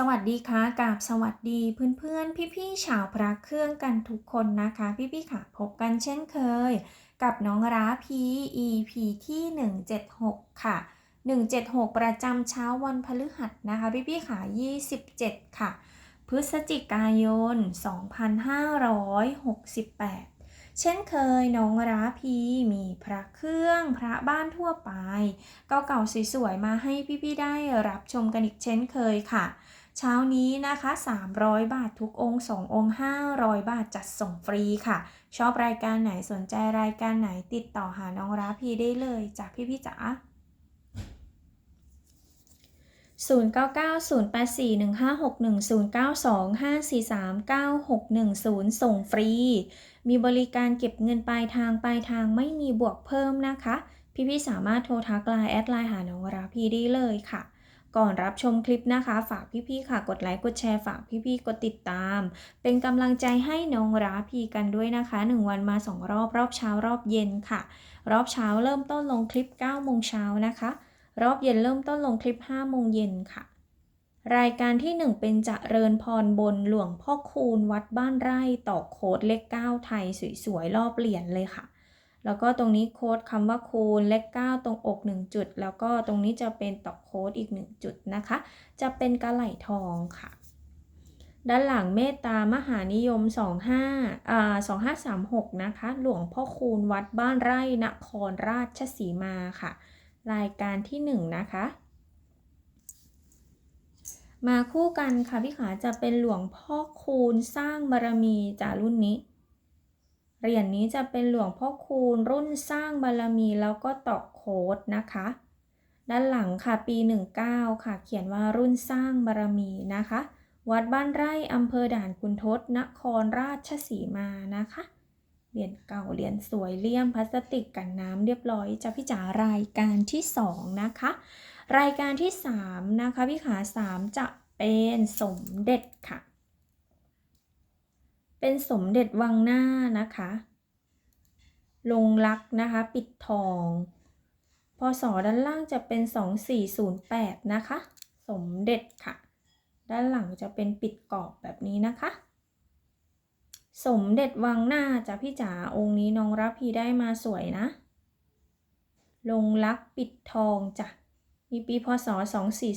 สวัสดีค่ะกับสวัสดีเพื่อนๆ พี่ๆชาวพระเครื่องกันทุกคนนะคะ พี่ๆค่ะพบกันเช่นเคย กับน้องราพี EP ที่ 176 ค่ะ 176 ประจำเช้าวันพฤหัสนะคะ พี่ๆค่ะ 27 ค่ะ พฤศจิกายน 2568 เช่นเคยน้องราพีมีพระเครื่องพระบ้านทั่วไป เก่าๆสวยๆมาให้พี่ๆได้รับชมกันอีกเช่นเคยค่ะ เช้านี้นะคะ 300 บาททุกองค์2องค์ 500 บาทจัดส่งฟรีค่ะ ชอบรายการไหนสนใจรายการไหนติดต่อหาน้องราพีได้เลยจากพี่ๆจ๋า090841561092543961ส่งฟรี มีบริการเก็บเงินปลายทางปลายทางไม่มีบวกเพิ่มนะคะ พี่ๆสามารถโทรทักไลน์แอดไลน์หาน้องราพีได้เลยค่ะ ก่อนรับชมคลิปนะคะ ฝากพี่ๆค่ะ กดไลค์กดแชร์ฝากพี่ๆกดติดตาม เป็นกำลังใจให้น้องราพีกันด้วยนะคะ 1 วันมา 2 รอบรอบเช้ารอบเย็นค่ะ รอบเช้าเริ่มต้นลงคลิป9โมงเช้านะคะ รอบเย็นเริ่มต้นลงคลิป5โมงเย็นค่ะ รายการที่ 1 เป็นจะเริญพรบนหลวงพ่อคูณวัดบ้านไร่ต่อโคดเลข9ไทยสวยๆรอบเหรียญเลยค่ะ แล้วก็ตรงนี้โค้ดคำว่าคูณเลข9ตรงอก 1 จุด แล้วก็ตรงนี้จะเป็นต่อโค้ดอีก 1 จุดนะคะ จะเป็นกระไหลทองค่ะ ด้านหลังเมตตามหานิยม 25อ่า2536 นะคะ หลวงพ่อคูณวัดบ้านไร่นครราชสีมาค่ะ รายการที่ 1 นะคะมาคู่กันค่ะพี่ขาจะเป็นหลวงพ่อคูณสร้างบารมีจากรุ่นนี้ เหรียญนนี้จะเป็นหลวงพ่อคูณรุ่นสร้างบารมีแล้วก็ตอกโค้ดนะคะ ด้านหลังค่ะปี 19 ค่ะ เขียนว่ารุ่นสร้างบารมีนะคะ วัดบ้านไร่อำเภอด่านคุณทศนครราชสีมานะคะเหรียญเก่าเหรียญสวยเลี่ยมพลาสติกกันน้ำเรียบร้อยจะพี่จ๋ารายการที่ 2 นะคะ รายการที่ 3 นะคะพี่ขา 3 จะเป็นสมเด็จค่ะ เป็นสมเด็จวังหน้านะคะ ลงลักนะคะ ปิดทองพศด้านล่างจะเป็น 2408 นะคะ สมเด็จค่ะ ด้านหลังจะเป็นปิดกรอบแบบนี้นะคะ สมเด็จวังหน้าจ้ะพี่จ๋าองค์นี้น้องรับพีได้มาสวยนะ ลงลักปิดทองจ้ะมีปีพศ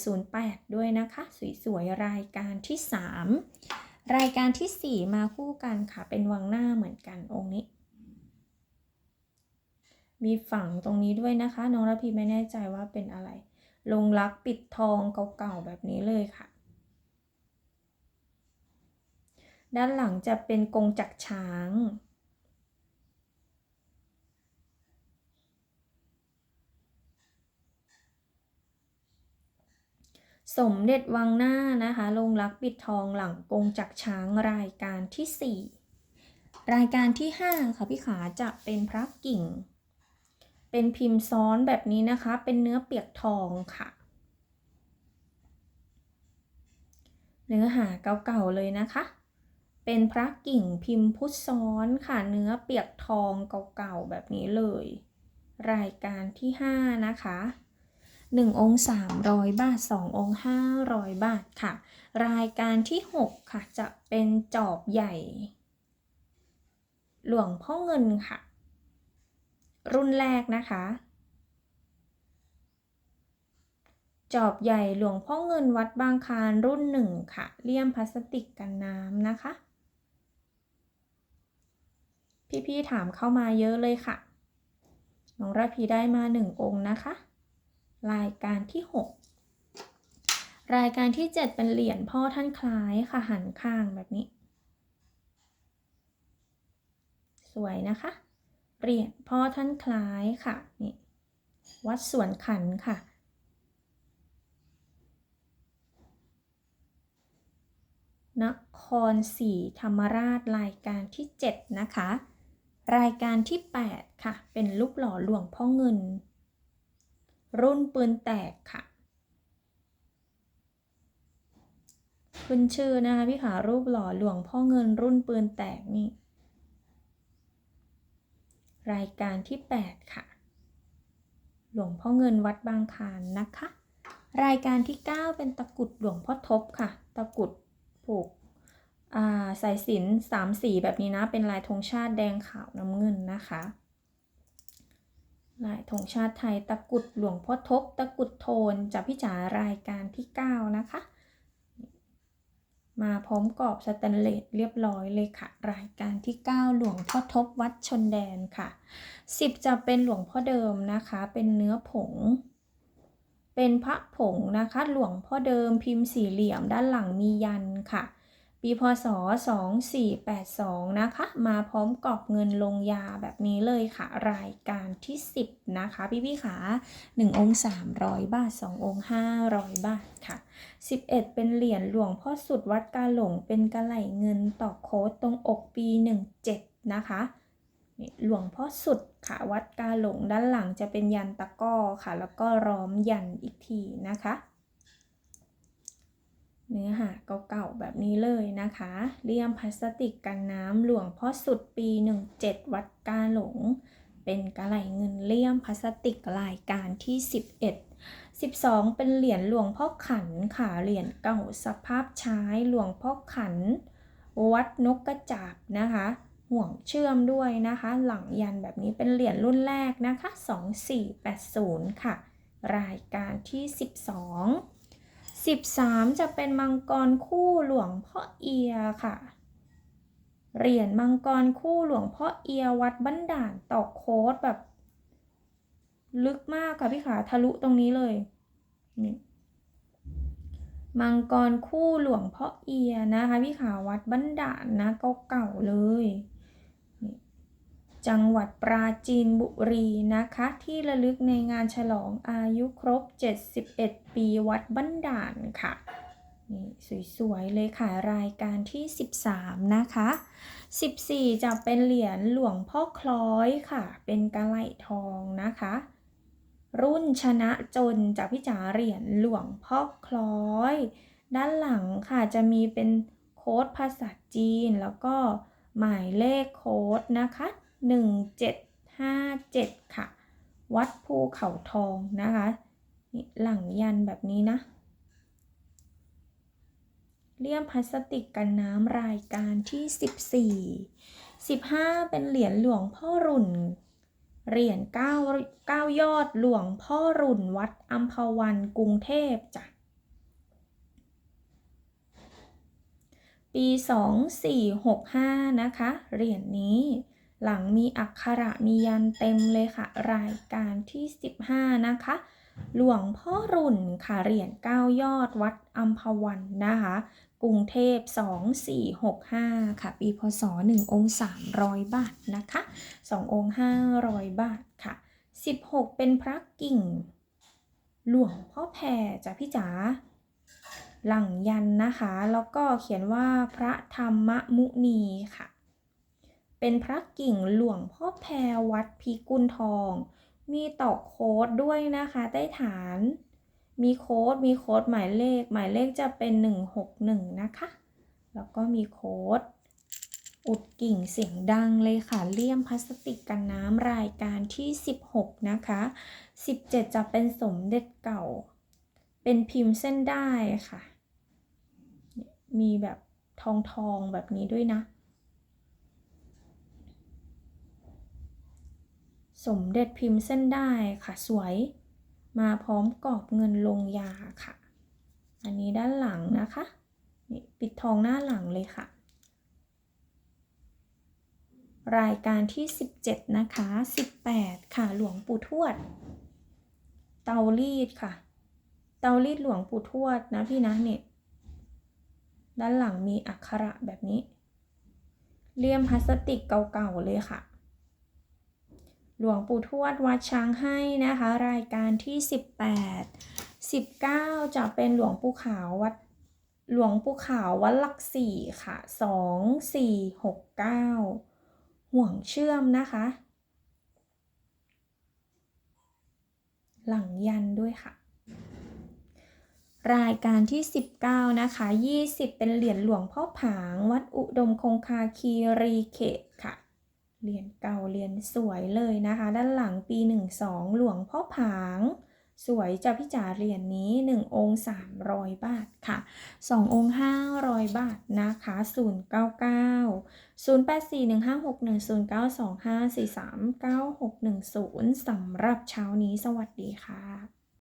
2408 ด้วยนะคะ สวยๆรายการที่ 3 รายการที่ 4 มาคู่กันค่ะ เป็นวังหน้าเหมือนกันองค์นี้ มีฝั่งตรงนี้ด้วยนะคะ น้องระพีไม่แน่ใจว่าเป็นอะไร ลงรักปิดทองเก่าๆแบบนี้เลยค่ะ ด้านหลังจะเป็นกงจักช้าง สมเด็จวังหน้านะคะลงรักปิดทองหลังกงจักช้างรายการที่ 4 รายการที่ 5 ค่ะพี่ขาจะเป็นพระกิ่ง เป็นพิมพ์ซ้อนแบบนี้นะคะ เป็นเนื้อเปียกทองค่ะ เนื้อหาเก่าๆเลยนะคะ เป็นพระกิ่งพิมพ์พุทธซ้อนค่ะ เนื้อเปียกทองเก่าๆแบบนี้เลย รายการที่ 5 นะคะ 1 องค์ 300 บาท 2 องค์ 500 บาทค่ะ รายการที่ 6 ค่ะ จะเป็นจอบใหญ่ หลวงพ่อเงินค่ะ รุ่นแรกนะคะ จอบใหญ่หลวงพ่อเงินวัดบางคารรุ่นหนึ่งค่ะ เลี่ยมพลาสติกกันน้ำนะคะ พี่ๆถามเข้ามาเยอะเลยค่ะน้องราพีได้มาหนึ่งองค์นะคะ รายการที่ 6 รายการที่ 7 เป็นเหรียญพ่อท่านคล้ายค่ะหันข้างแบบนี้ สวยนะคะ เหรียญพ่อท่านคล้ายค่ะนี่วัดสวนขันค่ะ นครศรีธรรมราชรายการที่ 7 นะคะ รายการที่ 8 ค่ะ เป็นรูปหล่อหลวงพ่อเงิน รุ่นปืนแตกค่ะขึ้นชื่อนะคะพี่ขารูปหล่อหลวงพ่อเงินรุ่นปืนแตกนี่ รายการที่ 8 ค่ะ หลวงพ่อเงินวัดบางคานนะคะ รายการที่ 9 เป็นตะกุดหลวงพ่อทบค่ะ ตะกุดผูกสายสินสามสีแบบนี้นะ เป็นลายธงชาติแดงขาวน้ำเงินนะคะ ลายธงชาติไทยตะกุดหลวงพ่อทบตะกุดโทนจากพี่จ๋ารายการที่ 9 นะคะ มาพร้อมกรอบสแตนเลสเรียบร้อยเลยค่ะ รายการที่ 9 หลวงพ่อทบวัดชนแดนค่ะ 10 จะเป็นหลวงพ่อเดิมนะคะ เป็นเนื้อผง เป็นพระผงนะคะ หลวงพ่อเดิมพิมพ์สี่เหลี่ยมด้านหลังมียันค่ะ ปีพศ 2482 นะคะ มาพร้อมกรอบเงินลงยาแบบนี้เลยค่ะ รายการที่ 10 นะคะ พี่พี่ขา1องค์ 300 บาท 2 องค์ 500 บาทค่ะ 11 เป็นเหรียญหลวงพ่อสุดวัดกาหลงเป็นกระไหลเงินต่อโค้ดตรงอกปี 17 นะคะนี่หลวงพ่อสุดค่ะวัดกาหลงด้านหลังจะเป็นยันตะก้อค่ะ แล้วก็ร้อมยันอีกทีนะคะ เนื้อหาเก่าๆแบบนี้เลยนะคะเลี่ยมพลาสติกกันน้ำหลวงพ่อสุดปี 17 วัดกาหลง เป็นกระไหลเงินเลี่ยมพลาสติกรายการที่ 11 12 เป็นเหรียญหลวงพ่อขันค่ะเหรียญเก่าสภาพใช้หลวงพ่อขัน วัดนกกระจาบนะคะ ห่วงเชื่อมด้วยนะคะ หลังยันแบบนี้เป็นเหรียญรุ่นแรกนะคะ 2480 ค่ะ รายการที่ 12 13 จะเป็นมังกรคู่หลวงพ่อเอียค่ะ เหรียญมังกรคู่หลวงพ่อเอียวัดบ้านด่านตอกโค้ดแบบ ลึกมากค่ะพี่ขาทะลุตรงนี้เลยนี่มังกรคู่หลวงพ่อเอียนะคะพี่ขาวัดบ้านด่านนะเก่าๆเลย จังหวัดปราจีนบุรีนะคะ ที่ระลึกในงานฉลองอายุครบ 71 ปีวัดบ้านด่านค่ะนี่สวยๆ เลยค่ะรายการที่ 13 นะคะ 14 จะเป็นเหรียญหลวงพ่อคล้อยค่ะ เป็นกระไหลทองนะคะ รุ่นชนะจนจากพี่จ๋าเหรียญหลวงพ่อคล้อย ด้านหลังค่ะจะมีเป็นโค้ดภาษาจีนแล้วก็หมายเลขโค้ดนะคะ 1757 ค่ะ วัดภูเขาทองนะคะนี่หลังยันแบบนี้นะ เลี่ยมพลาสติกกันน้ำรายการที่ 14 15 เป็นเหรียญหลวงพ่อรุ่น เหรียญเก้ายอดหลวงพ่อรุ่นวัดอัมพวันกรุงเทพจ้ะปี 2465 นะคะ เหรียญนี้ หลังมีอักขระมียันเต็มเลยค่ะ รายการที่ 15 นะคะ หลวงพ่อรุ่นค่ะเหรียญ9ยอดวัดอัมพวันนะคะ กรุงเทพ 2465 ค่ะ ปีพศ 1 องค์ 300 บาทนะคะ 2 องค์ 500 บาทค่ะ 16 เป็นพระกิ่ง หลวงพ่อแพรจ้ะพี่จ๋าหลังยันนะคะ แล้วก็เขียนว่าพระธรรมมุนีค่ะ เป็นพระกิ่งหลวงพ่อแพรวัดพิกุลทอง มีตอกโค้ดด้วยนะคะใต้ฐาน มีโค้ดมีโค้ดหมายเลข หมายเลขจะเป็น 161 นะคะ แล้วก็มีโค้ดอุดกิ่งเสียงดังเลยค่ะเลี่ยมพลาสติกกันน้ำรายการที่ 16 นะคะ 17 จะเป็นสมเด็จเก่า เป็นพิมพ์เส้นได้ค่ะ มีแบบทองทองแบบนี้ด้วยนะ สมเด็จพิมพ์เส้นได้ค่ะสวย มาพร้อมกรอบเงินลงยาค่ะ อันนี้ด้านหลังนะคะนี่ปิดทองหน้าหลังเลยค่ะ รายการที่ 17 นะคะ 18 ค่ะหลวงปู่ทวด เตารีดค่ะ เตารีดหลวงปู่ทวดนะพี่นะเนี่ยด้านหลังมีอักขระแบบนี้ เลี่ยมพลาสติกเก่าๆเลยค่ะ หลวงปู่ทวดวัดช้างให้นะคะ รายการที่ 18 19 จะเป็นหลวงปู่ขาววัดหลวงปู่ขาววัดหลักสี่ค่ะ 2 4 6 9 ห่วงเชื่อมนะคะ หลังยันด้วยค่ะ รายการที่ 19 นะคะ 20 เป็นเหรียญหลวงพ่อผาง วัดอุดมคงคาคีรีเขตค่ะ เหรียญเก่าเหรียญสวยเลยนะคะ ด้านหลังปี 12 หลวงพ่อผาง สวยจ้ะพี่จ๋าเหรียญนนี้ 1 องค์ 300 บาทค่ะ 2 องค์ 500 บาทนะคะ 099 0 8 4 1 5 6 1 0 9 2 5 4 3 9 6 1 0สำหรับเช้านี้สวัสดีค่ะ